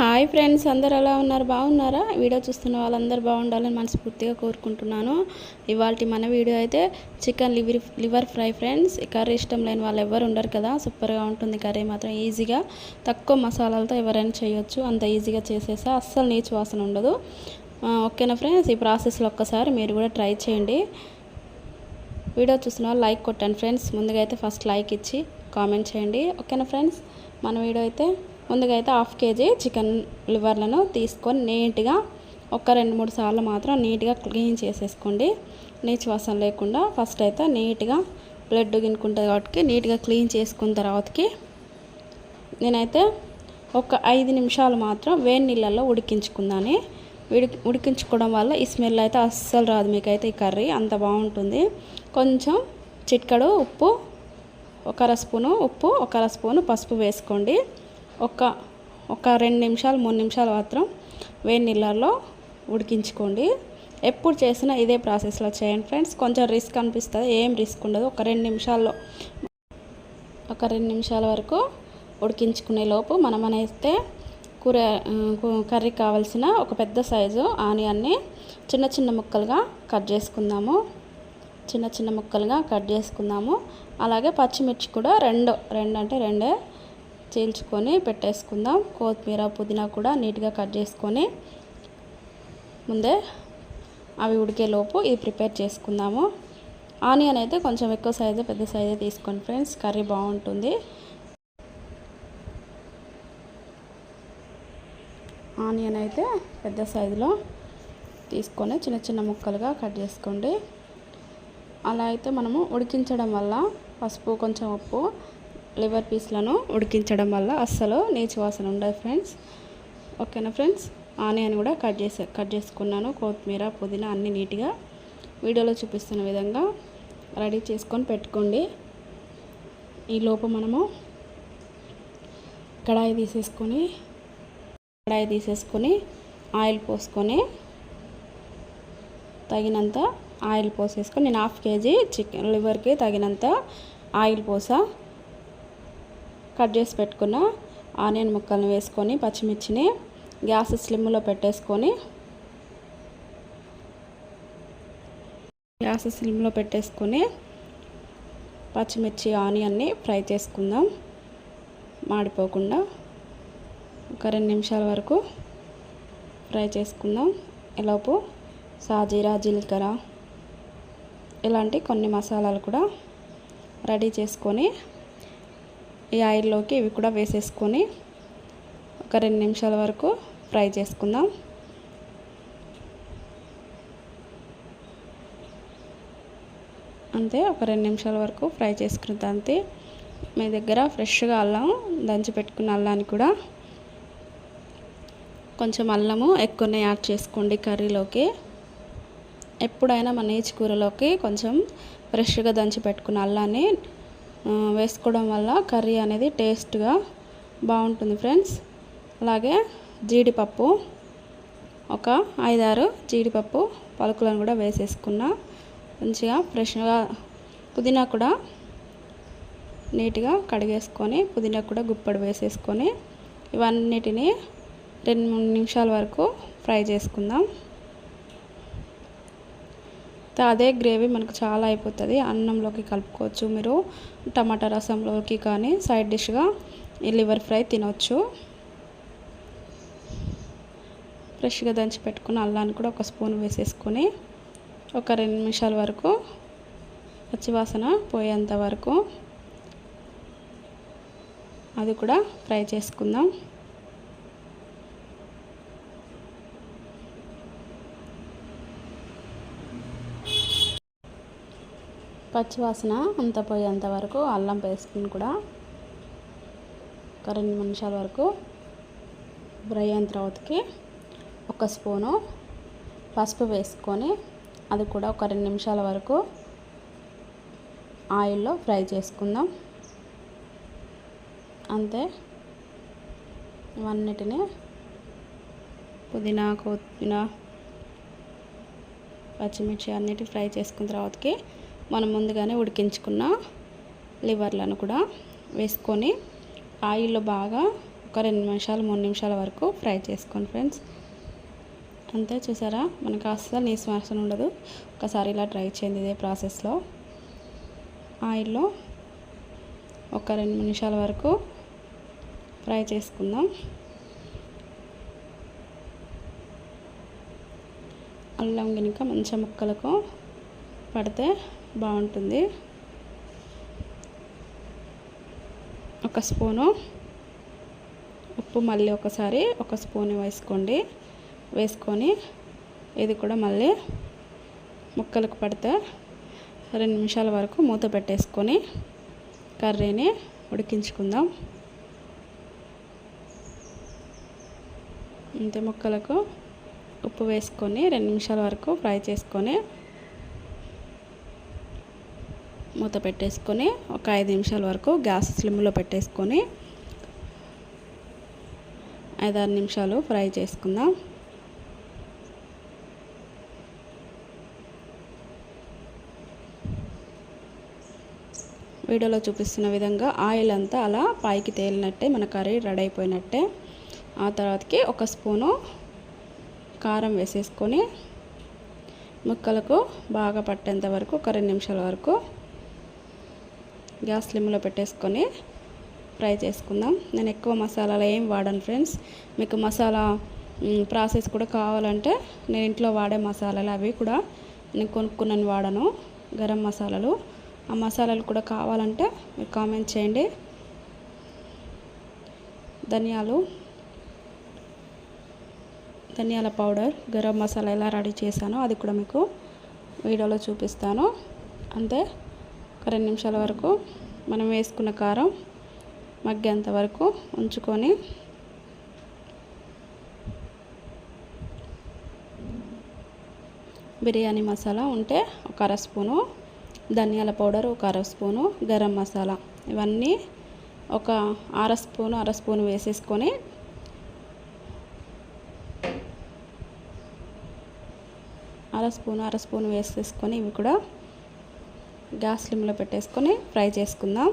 Hi friends అందరు ఎలా ఉన్నారు? బాగున్నారా? వీడియో చూస్తున్న వాళ్ళందరూ బాగుండాలని మనస్ఫూర్తిగా కోరుకుంటున్నాను. ఇవాళ మన వీడియో అయితే chicken liver liver fry friends. ఈ కర్రీ ఇష్టం లేని వాళ్ళు ఎవరు ఉండరు కదా. సూపర్గా ఉంటుంది కర్రీ మాత్రం ఈజీగా. తక్కువ మసాలాలతో ఎవరైనా చేయొచ్చు. అంత ఈజీగా చేసేసా అస్సలు నీచు వాసన ఉండదు. ఓకేనా ఫ్రెండ్స్? ఈ ప్రాసెస్లో ఒక్కసారి మీరు కూడా ట్రై చేయండి. వీడియో చూసిన వాళ్ళు లైక్ కొట్టండి ఫ్రెండ్స్. ముందుగా అయితే ఫస్ట్ లైక్ ఇచ్చి కామెంట్ చేయండి. ఓకేనా ఫ్రెండ్స్? మన వీడియో అయితే ముందుగా అయితే హాఫ్ కేజీ చికెన్ లివర్లను తీసుకొని నీట్గా ఒక రెండు మూడు సార్లు మాత్రం నీట్గా క్లీన్ చేసేసుకోండి. నీచు వాసన లేకుండా ఫస్ట్ అయితే నీట్గా బ్లడ్ గినుకుంటుంది కాబట్టి నీట్గా క్లీన్ చేసుకున్న తర్వాతకి నేనైతే ఒక ఐదు నిమిషాలు మాత్రం వేడి నీళ్ళల్లో ఉడికించుకుందాని. ఉడికి ఉడికించుకోవడం వల్ల ఈ స్మెల్ అయితే అస్సలు రాదు మీకైతే ఈ కర్రీ అంత బాగుంటుంది. కొంచెం చిట్కడు ఉప్పు ఒక అర స్పూను ఉప్పు ఒక అర స్పూను పసుపు వేసుకోండి. ఒక ఒక రెండు నిమిషాలు మూడు నిమిషాలు మాత్రం వేడి నీళ్ళల్లో ఉడికించుకోండి. ఎప్పుడు చేసినా ఇదే ప్రాసెస్లో చేయండి ఫ్రెండ్స్. కొంచెం రిస్క్ అనిపిస్తుంది ఏం రిస్క్ ఉండదు. ఒక రెండు నిమిషాల్లో ఒక రెండు నిమిషాల వరకు ఉడికించుకునే లోపు మనం అయితే కూర కర్రీ కావాల్సిన ఒక పెద్ద సైజు ఆనియన్ని చిన్న చిన్న ముక్కలుగా కట్ చేసుకుందాము. చిన్న చిన్న ముక్కలుగా కట్ చేసుకుందాము. అలాగే పచ్చిమిర్చి కూడా రెండు రెండు అంటే రెండే చీల్చుకొని పెట్టేసుకుందాం. కొత్తిమీర పుదీనా కూడా నీట్గా కట్ చేసుకొని ముందే అవి ఉడికేలోపు ఇది ప్రిపేర్ చేసుకుందాము. ఆనియన్ అయితే కొంచెం ఎక్కువ సైజు పెద్ద సైజే తీసుకోండి ఫ్రెండ్స్. కర్రీ బాగుంటుంది. ఆనియన్ అయితే పెద్ద సైజులో తీసుకొని చిన్న చిన్న ముక్కలుగా కట్ చేసుకోండి. అలా అయితే మనము ఉడికించడం వల్ల పసుపు కొంచెం ఉప్పు లివర్ పీస్లను ఉడికించడం వల్ల అస్సలు నీచు వాసన ఉండదు ఫ్రెండ్స్. ఓకేనా ఫ్రెండ్స్? ఆనియన్ కూడా కట్ చేసే కట్ చేసుకున్నాను. కొత్తిమీర పుదీనా అన్నీ నీట్గా వీడియోలో చూపిస్తున్న విధంగా రెడీ చేసుకొని పెట్టుకోండి. ఈ మనము కడాయి తీసేసుకొని కడాయి తీసేసుకొని ఆయిల్ పోసుకొని తగినంత ఆయిల్ పోసేసుకొని నేను హాఫ్ కేజీ చికెన్ లివర్కి తగినంత ఆయిల్ పోసా. కట్ చేసి పెట్టుకున్న ఆనియన్ ముక్కలను వేసుకొని పచ్చిమిర్చిని గ్యాస్ స్లిమ్లో పెట్టేసుకొని గ్యాస్ స్లిమ్లో పెట్టేసుకొని పచ్చిమిర్చి ఆనియన్ని ఫ్రై చేసుకుందాం. మాడిపోకుండా ఒక రెండు నిమిషాల వరకు ఫ్రై చేసుకుందాం. ఈలోపు సాజీరా జీలకర్ర ఇలాంటి కొన్ని మసాలాలు కూడా రెడీ చేసుకొని ఈ ఆయిల్లోకి ఇవి కూడా వేసేసుకొని ఒక రెండు నిమిషాల వరకు ఫ్రై చేసుకుందాం. అంతే ఒక రెండు నిమిషాల వరకు ఫ్రై చేసుకున్న అంతే మీ దగ్గర ఫ్రెష్గా అల్లం దంచి పెట్టుకున్న అల్లాన్ని కూడా కొంచెం అల్లము ఎక్కువనే యాడ్ చేసుకోండి కర్రీలోకి. ఎప్పుడైనా మన నేచి కూరలోకి కొంచెం ఫ్రెష్గా దంచి పెట్టుకున్న అల్లాన్ని వేసుకోవడం వల్ల కర్రీ అనేది టేస్ట్గా బాగుంటుంది ఫ్రెండ్స్. అలాగే జీడిపప్పు ఒక ఐదారు జీడిపప్పు పలుకులను కూడా వేసేసుకున్నా మంచిగా ఫ్రెష్గా పుదీనా కూడా నీట్గా కడిగేసుకొని పుదీనా కూడా గుప్పడి వేసేసుకొని ఇవన్నిటిని రెండు మూడు నిమిషాల వరకు ఫ్రై చేసుకుందాం. అదే గ్రేవీ మనకు చాలా అయిపోతుంది. అన్నంలోకి కలుపుకోవచ్చు మీరు. టమాటా రసంలోకి కానీ సైడ్ డిష్గా ఈ లివర్ ఫ్రై తినొచ్చు. ఫ్రెష్గా దంచి పెట్టుకున్న అల్లాన్ని కూడా ఒక స్పూన్ వేసేసుకొని ఒక రెండు నిమిషాల వరకు పచ్చివాసన పోయేంత వరకు అది కూడా ఫ్రై చేసుకుందాం. పచ్చివాసన అంత పోయేంత వరకు అల్లం వేసుకుని కూడా ఒక రెండు నిమిషాల వరకు ఫ్రై అయిన తర్వాతకి ఒక స్పూను పసుపు వేసుకొని అది కూడా ఒక రెండు నిమిషాల వరకు ఆయిల్లో ఫ్రై చేసుకుందాం. అంతే. ఇవన్నిటిని పుదీనా కొత్తిమీర పచ్చిమిర్చి అన్నిటి ఫ్రై చేసుకున్న తర్వాతకి మనం ముందుగానే ఉడికించుకున్న లివర్లను కూడా వేసుకొని ఆయిల్లో బాగా ఒక రెండు నిమిషాలు మూడు నిమిషాల వరకు ఫ్రై చేసుకోండి ఫ్రెండ్స్. అంతే చూసారా? మనకు అస్సలు నీసు వాసన ఉండదు. ఒకసారి ఇలా ట్రై చేయండి ఇదే ప్రాసెస్లో. ఆయిల్లో ఒక రెండు నిమిషాల వరకు ఫ్రై చేసుకుందాం. అల్లం గినుక మంచి ముక్కలకు పడితే బాగుంటుంది. ఒక స్పూను ఉప్పు మళ్ళీ ఒకసారి ఒక స్పూన్ వేసుకోండి. వేసుకొని ఇది కూడా మళ్ళీ ముక్కలకు పడితే రెండు నిమిషాల వరకు మూత పెట్టేసుకొని కర్రీని ఉడికించుకుందాం. ఇంతే ముక్కలకు ఉప్పు వేసుకొని రెండు నిమిషాల వరకు ఫ్రై చేసుకొని మూత పెట్టేసుకొని ఒక ఐదు నిమిషాల వరకు గ్యాస్ స్లిమ్లో పెట్టేసుకొని ఐదారు నిమిషాలు ఫ్రై చేసుకుందాం. వీడియోలో చూపిస్తున్న విధంగా ఆయిల్ అంతా అలా పైకి తేలినట్టే మన కర్రీ రెడీ అయిపోయినట్టే. ఆ తర్వాతకి ఒక స్పూను కారం వేసేసుకొని ముక్కలకు బాగా పట్టేంత వరకు ఒక రెండు నిమిషాల వరకు గ్యాస్ స్లిమ్లో పెట్టేసుకొని ఫ్రై చేసుకుందాం. నేను ఎక్కువ మసాలాలు ఏం వాడను ఫ్రెండ్స్. మీకు మసాలా ప్రాసెస్ కూడా కావాలంటే నేను ఇంట్లో వాడే మసాలాలు అవి కూడా నేను కొనుక్కున్నాను వాడను. గరం మసాలాలు. ఆ మసాలాలు కూడా కావాలంటే మీరు కామెంట్ చేయండి. ధనియాలు ధనియాల పౌడర్ గరం మసాలా ఎలా రెడీ చేశానో అది కూడా మీకు వీడియోలో చూపిస్తాను. అంతే. ఒక రెండు నిమిషాల వరకు మనం వేసుకున్న కారం మగ్గేంత వరకు ఉంచుకొని బిర్యానీ మసాలా ఉంటే ఒక అర స్పూను ధనియాల పౌడర్ ఒక అర స్పూను గరం మసాలా ఇవన్నీ ఒక అర స్పూను అర స్పూను వేసేసుకొని అర స్పూను అర స్పూను వేసేసుకొని ఇవి కూడా గ్యాస్ స్లిమ్లో పెట్టేసుకొని ఫ్రై చేసుకుందాం.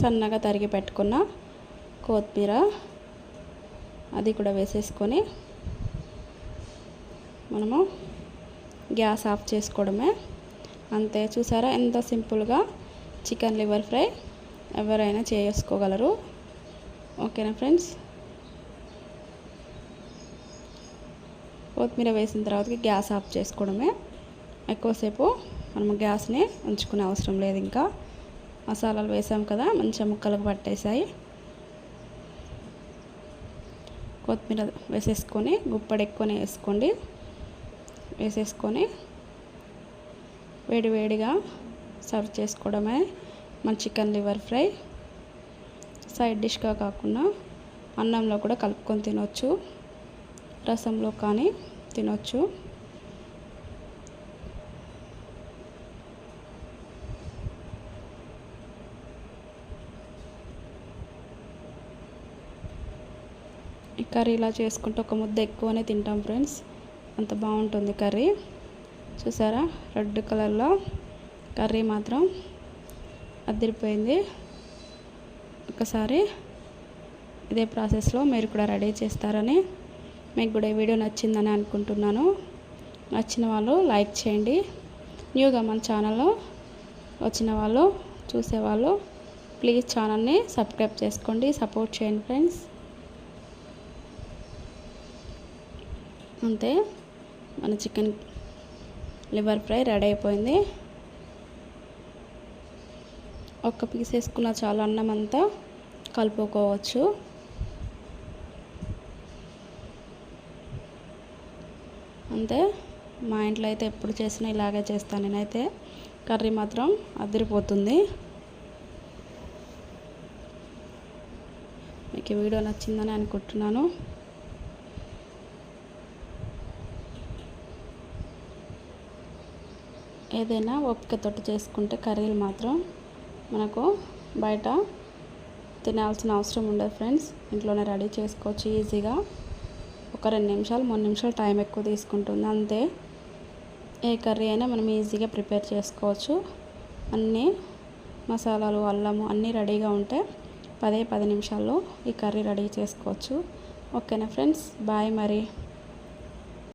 సన్నగా తరిగి పెట్టుకున్న కొత్తిమీర అది కూడా వేసేసుకొని మనము గ్యాస్ ఆఫ్ చేసుకోవడమే. అంతే చూసారా? ఎంత సింపుల్గా చికెన్ లివర్ ఫ్రై ఎవరైనా చేసుకోగలరు. ఓకేనా ఫ్రెండ్స్? కొత్తిమీర వేసిన తర్వాత గ్యాస్ ఆఫ్ చేసుకోవడమే. ఎక్కువసేపు మనం గ్యాస్ని ఉంచుకునే అవసరం లేదు ఇంకా. మసాలాలు వేసాం కదా మంచిగా ముక్కలకు పట్టేసాయి. కొత్తిమీర వేసేసుకొని గుప్పడి ఎక్కువనే వేసుకోండి. వేసేసుకొని వేడివేడిగా సర్వ్ చేసుకోవడమే మన చికెన్ లివర్ ఫ్రై. సైడ్ డిష్గా కాకుండా అన్నంలో కూడా కలుపుకొని తినొచ్చు రసంలో కానీ తినొచ్చు. ఈ కర్రీ ఇలా చేసుకుంటే ఒక ముద్ద ఎక్కువనే తింటాం ఫ్రెండ్స్. అంత బాగుంటుంది కర్రీ. చూసారా? రెడ్ కలర్లో కర్రీ మాత్రం అదిరిపోయింది. ఒకసారి ఇదే ప్రాసెస్లో మీరు కూడా రెడీ చేస్తారని మీకు కూడా ఈ వీడియో నచ్చిందని అనుకుంటున్నాను. నచ్చిన వాళ్ళు లైక్ చేయండి. న్యూగా మన ఛానల్లో వచ్చిన వాళ్ళు చూసేవాళ్ళు ప్లీజ్ ఛానల్ని సబ్స్క్రైబ్ చేసుకోండి సపోర్ట్ చేయండి ఫ్రెండ్స్. అంతే మన చికెన్ లివర్ ఫ్రై రెడీ అయిపోయింది. ఒక్క పీస్ వేసుకున్న చాలా అన్నం అంతా కలుపుకోవచ్చు. అంతే మా ఇంట్లో అయితే ఎప్పుడు చేసినా ఇలాగే చేస్తాను. నేనైతే కర్రీ మాత్రం అదిరిపోతుంది. మీకు వీడియో నచ్చిందని అనుకుంటున్నాను. ఏదైనా ఓపికతోటి చేసుకుంటే కర్రీలు మాత్రం మనకు బయట తినాల్సిన అవసరం ఉండదు ఫ్రెండ్స్. ఇంట్లోనే రెడీ చేసుకోవచ్చు ఈజీగా. ఒక రెండు నిమిషాలు మూడు నిమిషాలు టైం ఎక్కువ తీసుకుంటుంది. అంతే. ఏ కర్రీ అయినా మనం ఈజీగా ప్రిపేర్ చేసుకోవచ్చు. అన్నీ మసాలాలు అల్లము అన్నీ రెడీగా ఉంటే పదే పది నిమిషాల్లో ఈ కర్రీ రెడీ చేసుకోవచ్చు. ఓకేనా ఫ్రెండ్స్? బాయ్ మరి.